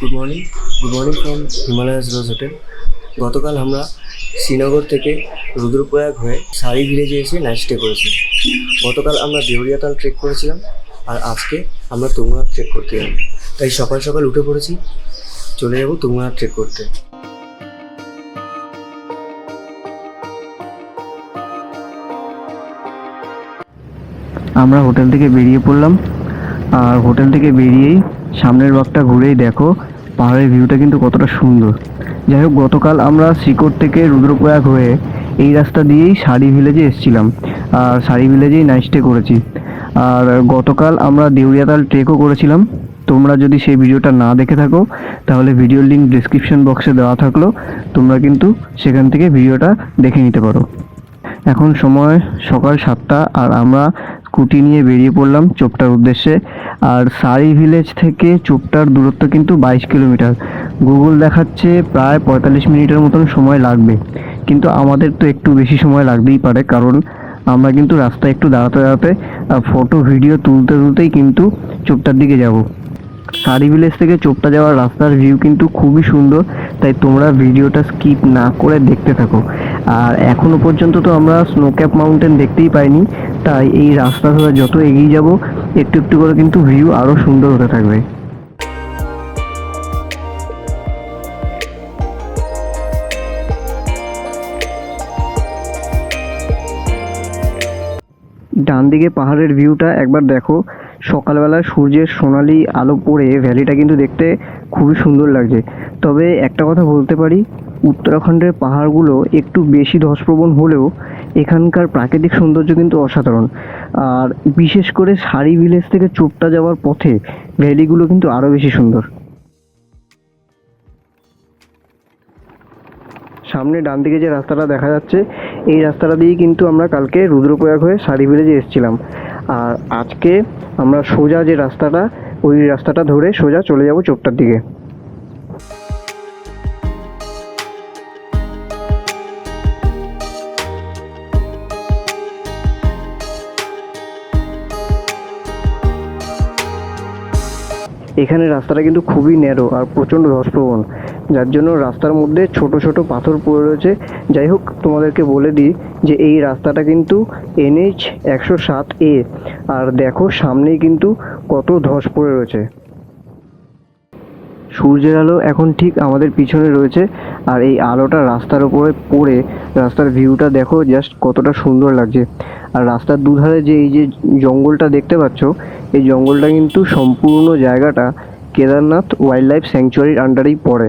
Good morning good morning from Himalayas Rose Hotel গতকাল আমরা শ্রীনগর থেকে রুদ্রপ্রয়াগ হয়ে সারি ভিলেজে এসে নাইট স্টে করেছি। গতকাল আমরা দেউরিয়াতাল ট্রেক করেছিলাম আর আজকে আমরা তুঙ্গনাথ ট্রেক করতে যাব। তাই সকাল সকাল উঠে পড়েছি। চলে যাব তুঙ্গনাথ ট্রেক করতে। আমরা হোটেল থেকে বেরিয়ে পড়লাম। আর হোটেল থেকে বেরিয়েই সামনের বাগটা ঘুরেই দেখো, পাহাড়ের ভিউটা কিন্তু কতটা সুন্দর। যাই হোক, গতকাল আমরা শিকড় থেকে রুদ্রপ্রয়াগ হয়ে এই রাস্তা দিয়েই শাড়ি ভিলেজে এসেছিলাম। আর শাড়ি ভিলেজেই নাইট স্টে করেছি। আর গতকাল আমরা দেউরিয়াতাল ট্রেকও করেছিলাম। তোমরা যদি সেই ভিডিওটা না দেখে থাকো, তাহলে ভিডিওর লিঙ্ক ডিসক্রিপশন বক্সে দেওয়া থাকল। তোমরা কিন্তু সেখান থেকে ভিডিওটা দেখে নিতে পারো। এখন সময় সকাল সাতটা, আর আমরা স্কুটি নিয়ে বেরিয়ে পড়লাম চোপটার উদ্দেশ্যে। আর সারি ভিলেজ থেকে চোপটার দূরত্ব কিন্তু বাইশ কিলোমিটার। গুগল দেখাচ্ছে প্রায় পঁয়তাল্লিশ মিনিটের মতন সময় লাগবে। কিন্তু আমাদের তো একটু বেশি সময় লাগতেই পারে, কারণ আমরা কিন্তু রাস্তায় একটু দাঁড়াতে দাঁড়াতে ফটো ভিডিও তুলতে তুলতেই কিন্তু চোপটার দিকে যাব। সারি ভিলেজ থেকে চোপটা যাওয়ার রাস্তার ভিউ কিন্তু খুবই সুন্দর, তাই তোমরা ভিডিওটা স্কিপ না করে দেখতে থাকো। আর এখনও পর্যন্ত তো আমরা স্নো ক্যাপ মাউন্টেন দেখতেই পাইনি। তাই এই রাস্তা ধরে যত এগিয়ে যাব, একটু একটু করে কিন্তু ভিউ আরও সুন্দর হতে থাকবে। ডান দিকে পাহাড়ের ভিউটা একবার দেখো। সকালবেলা সূর্যের সোনালি আলো পড়ে ভ্যালিটা কিন্তু দেখতে খুবই সুন্দর লাগছে। তবে একটা কথা বলতে পারি উত্তরাখণ্ডের পাহাড়গুলো একটু বেশি ধসপ্রবণ হলেও এখানকার প্রাকৃতিক সৌন্দর্য কিন্তু অসাধারণ। আর বিশেষ করে সারি ভিলেজ থেকে চোপটা যাওয়ার পথে ভ্যালিগুলো কিন্তু আরও বেশি সুন্দর। সামনে ডান দিকে যে রাস্তাটা দেখা যাচ্ছে, এই রাস্তাটা দিয়েই কিন্তু আমরা কালকে রুদ্রপ্রয়াগ হয়ে সারি ভিলেজে এসেছিলাম। আর আজকে আমরা সোজা যে রাস্তাটা, ওই রাস্তাটা ধরে সোজা চলে যাব চোপটার দিকে। এখানে রাস্তাটা কিন্তু খুবই ন্যারো আর প্রচণ্ড ধসপ্রবণ যার জন্য রাস্তার মধ্যে ছোট ছোট পাথর পড়ে রয়েছে। যাই হোক, তোমাদেরকে বলে দিই যে এই রাস্তাটা কিন্তু এনএইচ একশো সাত এ আর দেখো, সামনেই কিন্তু কত ধস পড়ে রয়েছে। সূর্যের আলো এখন ঠিক আমাদের পিছনে রয়েছে আর এই আলোটা রাস্তার উপরে পড়ে, রাস্তার ভিউটা দেখো জাস্ট কতটা সুন্দর লাগছে। আর রাস্তার দুধারে যে এই যে জঙ্গলটা দেখতে পাচ্ছ, এই জঙ্গলটা কিন্তু সম্পূর্ণ জায়গাটা কেদারনাথ ওয়াইল্ড লাইফ স্যাংচুয়ারির আন্ডারেই পড়ে।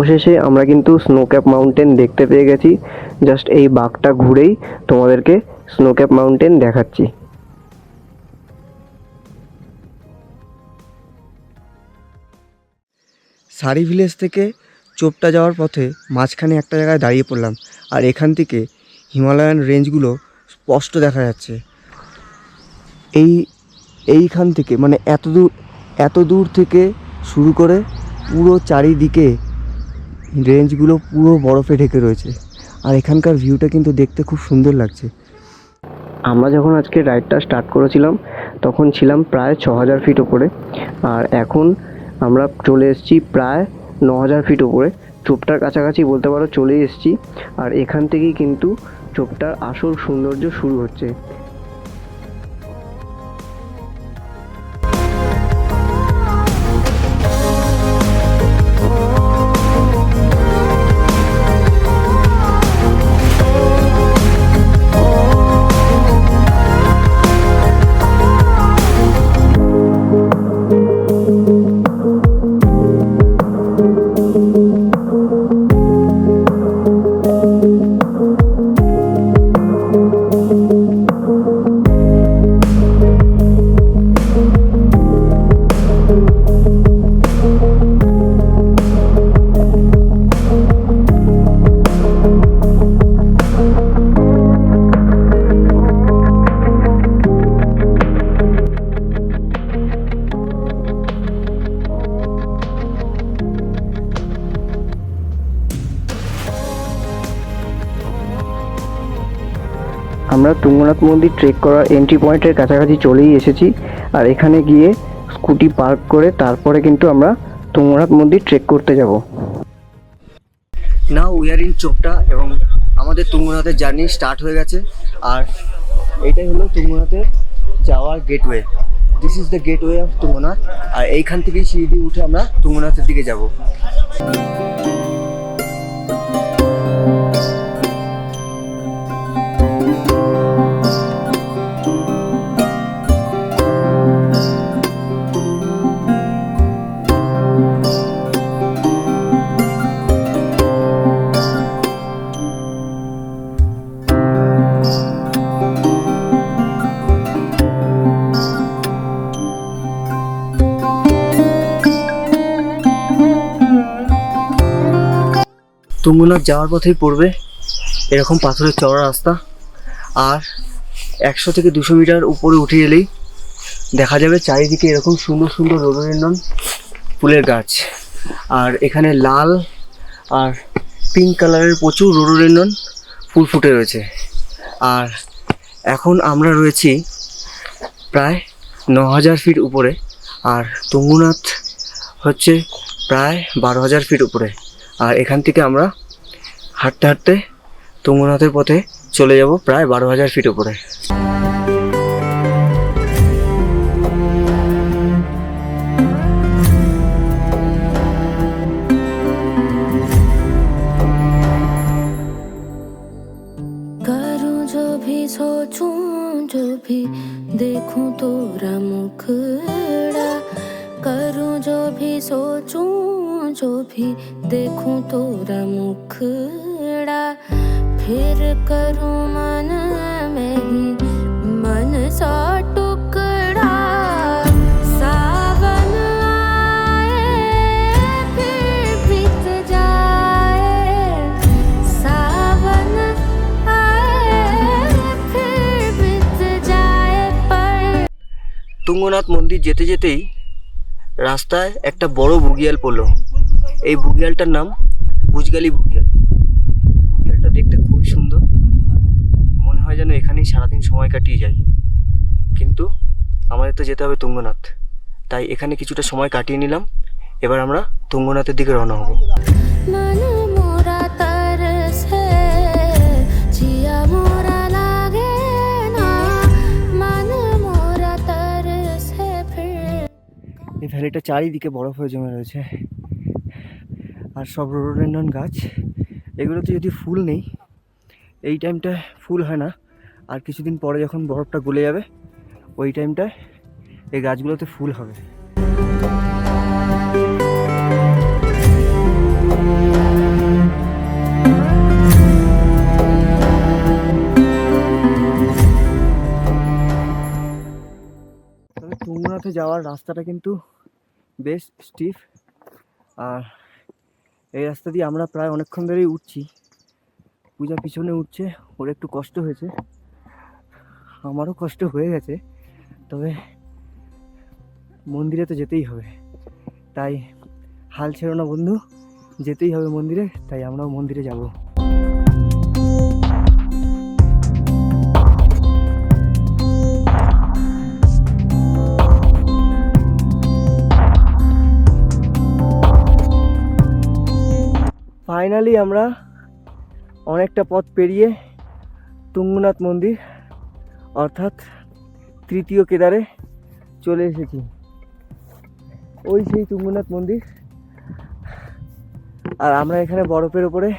অবশেষে আমরা কিন্তু স্নো ক্যাপ মাউন্টেন দেখতে পেয়ে গেছি। জাস্ট এই বাঘটা ঘুরেই তোমাদেরকে স্নো ক্যাপ মাউন্টেন দেখাচ্ছি। সারি ভিলেজ থেকে চোপটা যাওয়ার পথে মাঝখানে একটা জায়গায় দাঁড়িয়ে পড়লাম আর এখান থেকে হিমালয়ান রেঞ্জগুলো স্পষ্ট দেখা যাচ্ছে। এই, এইখান থেকে মানে এত দূর এত দূর থেকে শুরু করে পুরো চারিদিকে রেঞ্জগুলো পুরো বরফে ঢেকে রয়েছে। আর এখানকার ভিউটা কিন্তু দেখতে খুব সুন্দর লাগছে। আমরা যখন আজকে রাইডটা স্টার্ট করেছিলাম, তখন ছিলাম প্রায় ছ হাজার ফিট ওপরে আর এখন আমরা চলে এসেছি প্রায় ন হাজার ফিট ওপরে চোপটার কাছাকাছি বলতে পারো চলে এসেছি। আর এখান থেকেই কিন্তু চোপটার আসল সৌন্দর্য শুরু হচ্ছে। আমরা তুঙ্গনাথ মন্দির ট্রেক করার এন্ট্রি পয়েন্টের কাছাকাছি চলেই এসেছি। আর এখানে গিয়ে স্কুটি পার্ক করে তারপরে কিন্তু আমরা তুঙ্গনাথ মন্দির ট্রেক করতে যাব। নাও উই আর ইন চোপটা এবং আমাদের তুঙ্গনাথের জার্নি স্টার্ট হয়ে গেছে। আর এইটাই হলো তুঙ্গনাথের যাওয়ার gateway this is the gateway of Tungnath. আর এইখান থেকেই সিঁড়ি দিয়ে উঠে আমরা তুঙ্গনাথের দিকে যাব। তুঙ্গনাথ যাওয়ার পথেই পড়বে এরকম পাথরের চড়া রাস্তা। আর একশো থেকে দুশো মিটার উপরে উঠে এলেই দেখা যাবে চারিদিকে এরকম সুন্দর সুন্দর রোডোডেন্ডন ফুলের গাছ। আর এখানে লাল আর পিঙ্ক কালারের প্রচুর রোডোডেন্ডন ফুল ফুটে রয়েছে। আর এখন আমরা রয়েছি প্রায় ন হাজার ফিট উপরে আর তুঙ্গুনাথ হচ্ছে প্রায় বারো হাজার ফিট উপরে। আর এখান থেকে আমরা হাঁটতে হাঁটতে তুঙ্গনাথের পথে চলে যাব প্রায় বারো হাজার ফিট উপরে करूं जो भी सोचूं जो भी देखूं तोरा मुखड़ा करूं जो भी सोचूं जो भी देखूं तोरा मुखड़ा फिर करूं मन में ही मन सा टुकड़ा सावन आए फिर बीत जाए सावन आए फिर बीत जाए पर তুঙ্গনাথ মন্দির যেতে যেতেই রাস্তায় একটা বড় বুগিয়াল পড়লো এই বুগিয়ালটার নাম বুজগালি বুগিয়াল হয় যেন এখানেই সারাদিন সময় কাটিয়ে যাই কিন্তু আমাদের তো যেতে হবে তুঙ্গনাথ। তাই এখানে কিছুটা সময় কাটিয়ে নিলাম। এবার আমরা তুঙ্গনাথের দিকে রওনা হব। এই ভ্যালিটা চারিদিকে বরফ হয়ে জমে রয়েছে। আর সব রোডেন্ডন গাছ এগুলোতে যদি ফুল নেই এই টাইমটা ফুল হয় না। আর কিছুদিন পরে যখন বরফটা গলে যাবে, ওই টাইমটায় এই গাছগুলোতে ফুল হবে। তবে যাওয়ার রাস্তাটা কিন্তু বেশ স্টিফ আর এই রাস্তা দিয়ে আমরা প্রায় অনেকক্ষণ ধরেই উঠছি। পূজা পিছনে উঠছে, ওর একটু কষ্ট হয়েছে। আমারও কষ্ট হয়ে গেছে, তবে মন্দিরে তো যেতেই হবে। তাই হাল ছেড়ো না বন্ধু, যেতেই হবে মন্দিরে, তাই আমরাও মন্দিরে যাব। ফাইনালি আমরা অনেকটা পথ পেরিয়ে তুঙ্গনাথ মন্দির অর্থাৎ তৃতীয় কেদারে চলে এসেছি। ওই সেই তুঙ্গনাথ মন্দির। আর আমরা এখানে বরফের ওপরে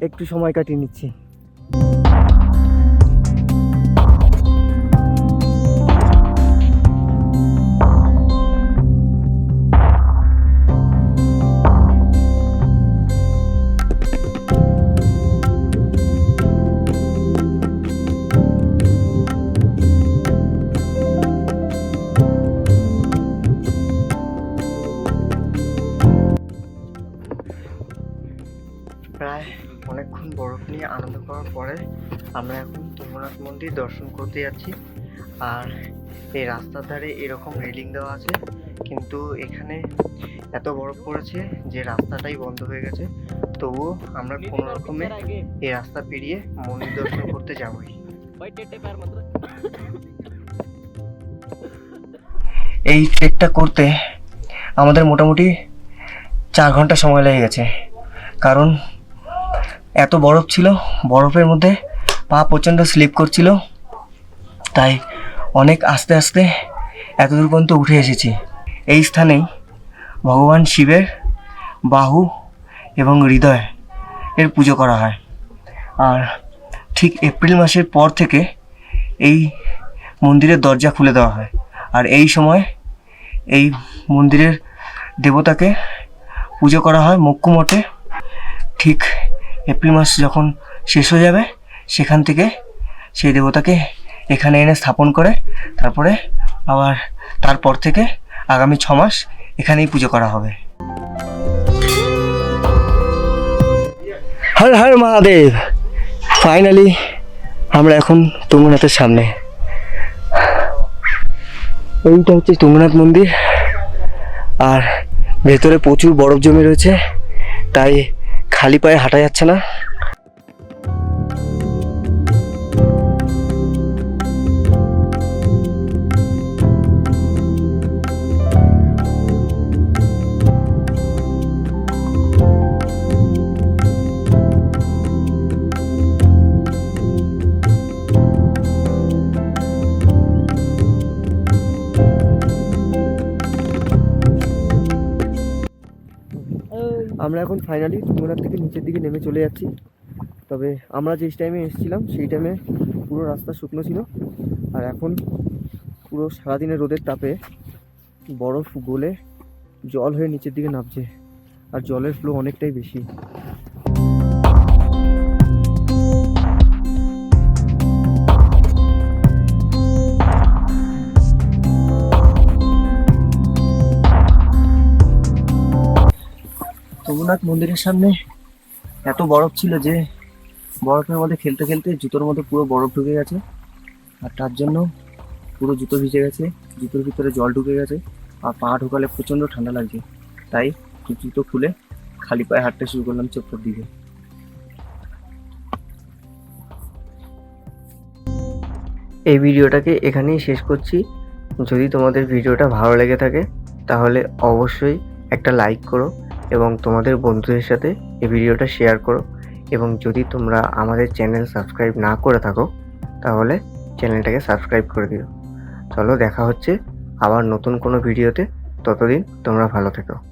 একটু সময় কাটিয়ে নিচ্ছি। মন্দির দর্শন করতে যাচ্ছি। আর এই রাস্তার ধারে এরকম রেলিং দেওয়া আছে কিন্তু এখানে এত বরফ পড়েছে যে রাস্তাটাই বন্ধ হয়ে গেছে। তবুও আমরা কোনো রকমে এই রাস্তা পেরিয়ে মন্দির দর্শন করতে যাবই। এই ট্রেকটা করতে আমাদের মোটামুটি চার ঘণ্টা সময় লেগে গেছে। কারণ এত বরফ ছিল বরফের মধ্যে পা প্রচণ্ড স্লিপ করছিল, তাই অনেক আস্তে আস্তে এত দূর পর্যন্ত উঠে এসেছি। এই স্থানেই ভগবান শিবের বাহু এবং হৃদয় এর পুজো করা হয়। আর ঠিক এপ্রিল মাসের পর থেকে এই মন্দিরের দরজা খুলে দেওয়া হয়। আর এই সময় এই মন্দিরের দেবতাকে পুজো করা হয় মক্কু মঠে। ঠিক এপ্রিল মাস যখন শেষ হয়ে যাবে সেখান থেকে সেই দেবতাকে এখানে এনে স্থাপন করে তারপরে আবার তারপর থেকে আগামী ছ মাস এখানেই পুজো করা হবে। হর হর মহাদেব। ফাইনালি আমরা এখন তুঙ্গনাথের সামনে। এইটা হচ্ছে তুঙ্গনাথ মন্দির। আর ভেতরে প্রচুর বরফ জমে রয়েছে। তাই খালি পায়ে হাঁটা যাচ্ছে না। আমরা এখন ফাইনালি তুঙ্গনাথ থেকে নিচের দিকে নেমে চলে যাচ্ছি। তবে আমরা যেই টাইমে এসেছিলাম, সেই টাইমে পুরো রাস্তা শুকনো ছিল। আর এখন পুরো সারাদিনের রোদের তাপে বরফ গলে জল হয়ে নিচের দিকে নামছে। আর জলের ফ্লো অনেকটাই বেশি। সোমনাথ মন্দিরের সামনে এত বরফ ছিল যে বরফের মধ্যে খেলতে খেলতে জুতোর মধ্যে পুরো বরফ ঢুকে গেছে। আর তার জন্য পুরো জুতো ভিজে গেছে, জুতোর ভিতরে জল ঢুকে গেছে আর পা ঢোকালে প্রচণ্ড ঠান্ডা লাগছে। তাই জুতো খুলে খালি পায়ে হাঁটতে শুরু করলাম চোখটার দিকে। এই ভিডিওটাকে এখানেই শেষ করছি। যদি তোমাদের ভিডিওটা ভালো লেগে থাকে, তাহলে অবশ্যই একটা লাইক করো। এবং তোমাদের বন্ধুদের সাথে এই ভিডিওটা শেয়ার করো। এবং যদি তোমরা আমাদের চ্যানেল সাবস্ক্রাইব না করে থাকো, তাহলে চ্যানেলটাকে সাবস্ক্রাইব করে দিও। চলো দেখা হচ্ছে আবার নতুন কোনো ভিডিওতে। ততদিন তোমরা ভালো থেকো।